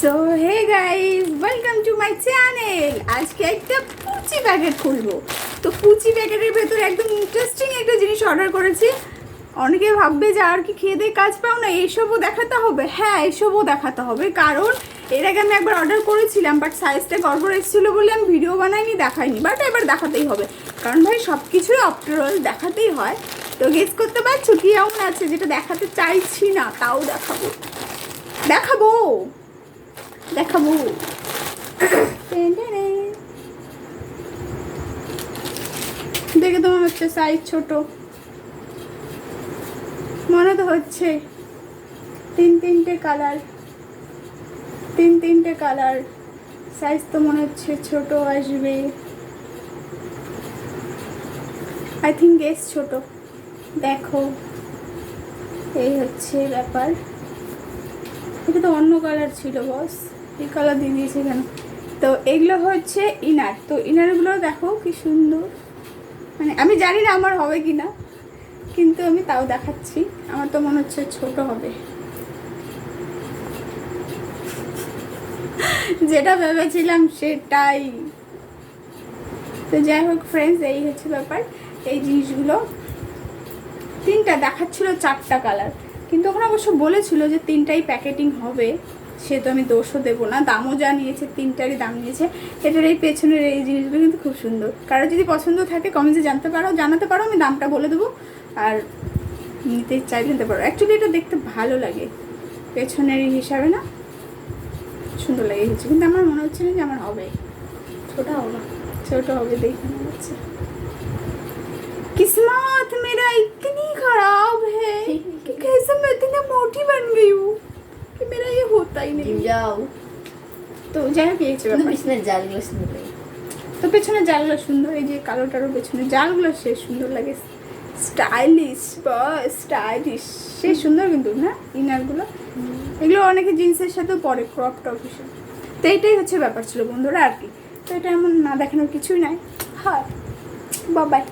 So hey guys welcome to my channel আজকে একটা পুচি প্যাকেট খুলবো। তো পুচি প্যাকেটের ভেতরে একদম ইন্টারেস্টিং একটা জিনিস অর্ডার করেছি। অনেকে ভাববে যে আর কি খেয়ে দিয়ে কাজ পাও না, এইসবও দেখাতে হবে। হ্যাঁ এইসবও দেখাতে হবে। কারণ এর আগে আমি একবার অর্ডার করেছিলাম বাট সাইজটা গড়বড় এসেছিল বলে আমি ভিডিও বানাইনি, দেখাইনি। বাট এবার দেখাতেই হবে। কারণ ভাই সব কিছুই আফটারঅল দেখাতেই হয়। তো গেস করতে পারছ কি এমন আছে যেটা দেখাতে চাইছি না, তাও দেখাবো। দেখাবো! দেখাবো। দেখে তোমার হচ্ছে সাইজ ছোট। মনে তো হচ্ছে। তিন তিনটে কালার তিন তিনটে কালার সাইজ তো মনে হচ্ছে ছোট আসবে। আই থিঙ্ক এস ছোট। দেখো। এই হচ্ছে ব্যাপার। এটা তো অন্য কালার ছিল বস এই কালার দিয়ে দিয়েছে কেন? তো এগুলো হচ্ছে ইনার তো ইনারগুলো দেখো কি সুন্দর। মানে আমি জানি না আমার হবে কি না কিন্তু আমি তাও দেখাচ্ছি। আমার তো মনে হচ্ছে ছোট হবে। যেটা ভেবেছিলাম সেটাই। তো যাই হোক ফ্রেন্ডস এই হচ্ছে ব্যাপার। এই জিনিসগুলো তিনটা দেখাচ্ছিল চারটা কালার কিন্তু ওখানে অবশ্য বলেছিল যে তিনটাই প্যাকেটিং হবে। সে তো আমি দোষও দেবো না দামও যা নিয়েছে তিনটারই দাম নিয়েছে এটার এই পেছনের এই জিনিসগুলো কিন্তু খুব সুন্দর। কারও যদি পছন্দ থাকে কমেন্টে জানতে পারো জানাতে পারো আমি দামটা বলে দেবো আর নিতে চাইলে নিতে পারো। অ্যাকচুয়ালি এটা দেখতে ভালো লাগে পেছনের হিসাবে না সুন্দর লাগে হচ্ছে কিন্তু আমার মনে হচ্ছে না যে আমার হবে। ছোটা হবে ছোটো হবে দেখে মনে হচ্ছে। কিসমত মেরাই যাও। তো যাই হোক জালগুলো সুন্দর। তো পেছনের জালগুলো সুন্দর এই যে কালো টারো পেছনে জালগুলো সে সুন্দর লাগে। স্টাইলিশ স্টাইলিশ সে সুন্দর কিন্তু না ইনারগুলো। এগুলো অনেকে জিন্সের সাথেও পরে ক্রপ টপ হিসেবে। তো এইটাই হচ্ছে ব্যাপার ছিল বন্ধুরা আর কি। তো এটা এমন না দেখানোর কিছুই নাই। হ্যাঁ। বাবাই